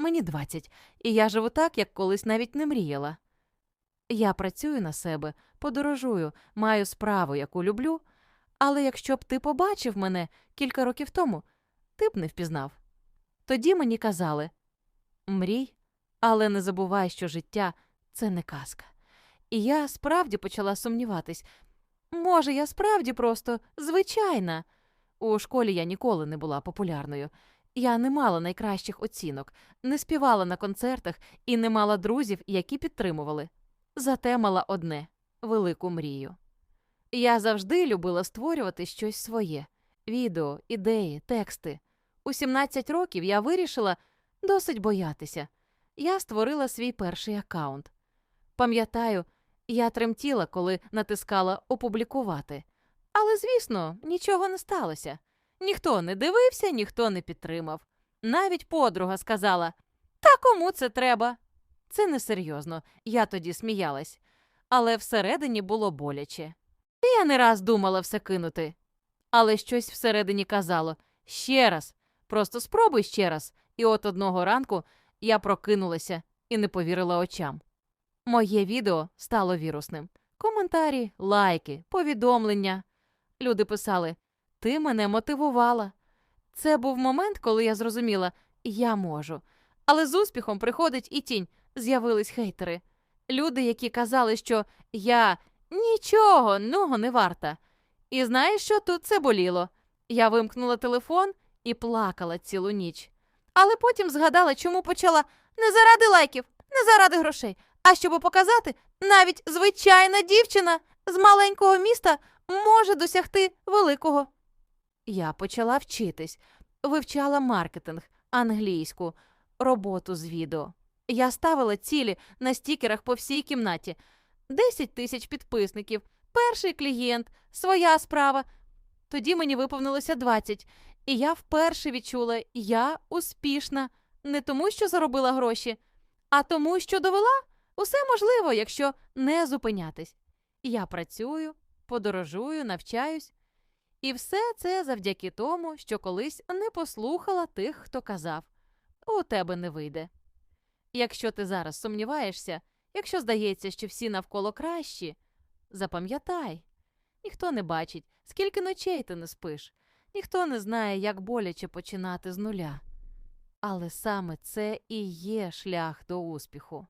Мені 20, і я живу так, як колись навіть не мріяла. Я працюю на себе, подорожую, маю справу, яку люблю, але якщо б ти побачив мене кілька років тому, ти б не впізнав. Тоді мені казали мрій, але не забувай, що життя це не казка. І я справді почала сумніватись. Може, я справді просто звичайна. У школі я ніколи не була популярною. Я не мала найкращих оцінок, не співала на концертах і не мала друзів, які підтримували. Зате мала одне велику мрію. Я завжди любила створювати щось своє відео, ідеї, тексти. У 17 років я вирішила досить боятися. Я створила свій перший аккаунт. Пам'ятаю, я тремтіла, коли натискала опублікувати. Але, звісно, нічого не сталося. Ніхто не дивився, ніхто не підтримав. Навіть подруга сказала: Та кому це треба? Це несерйозно, я тоді сміялась. Але всередині було боляче. Я не раз думала все кинути. Але щось всередині казало ще раз, просто спробуй ще раз. І от одного ранку я прокинулася і не повірила очам. Моє відео стало вірусним. Коментарі, лайки, повідомлення. Люди писали: Ти мене мотивувала. Це був момент, коли я зрозуміла, я можу. Але з успіхом приходить і тінь. З'явились хейтери. Люди, які казали, що я нічого ну, не варта. І знаєш, що тут це боліло? Я вимкнула телефон і плакала цілу ніч. Але потім згадала, чому почала не заради лайків, не заради грошей, а щоб показати, навіть звичайна дівчина з маленького міста може досягти великого. Я почала вчитись, вивчала маркетинг, англійську, роботу з відео. Я ставила цілі на стікерах по всій кімнаті. 10 тисяч підписників, перший клієнт, своя справа. Тоді мені виповнилося 20, і я вперше відчула, я успішна не тому, що заробила гроші, а тому, що довела усе можливо, якщо не зупинятись. Я працюю, подорожую, навчаюсь. І все це завдяки тому, що колись не послухала тих, хто казав у тебе не вийде. Якщо ти зараз сумніваєшся, якщо здається, що всі навколо кращі, запам'ятай ніхто не бачить, скільки ночей ти не спиш, ніхто не знає, як боляче починати з нуля. Але саме це і є шлях до успіху.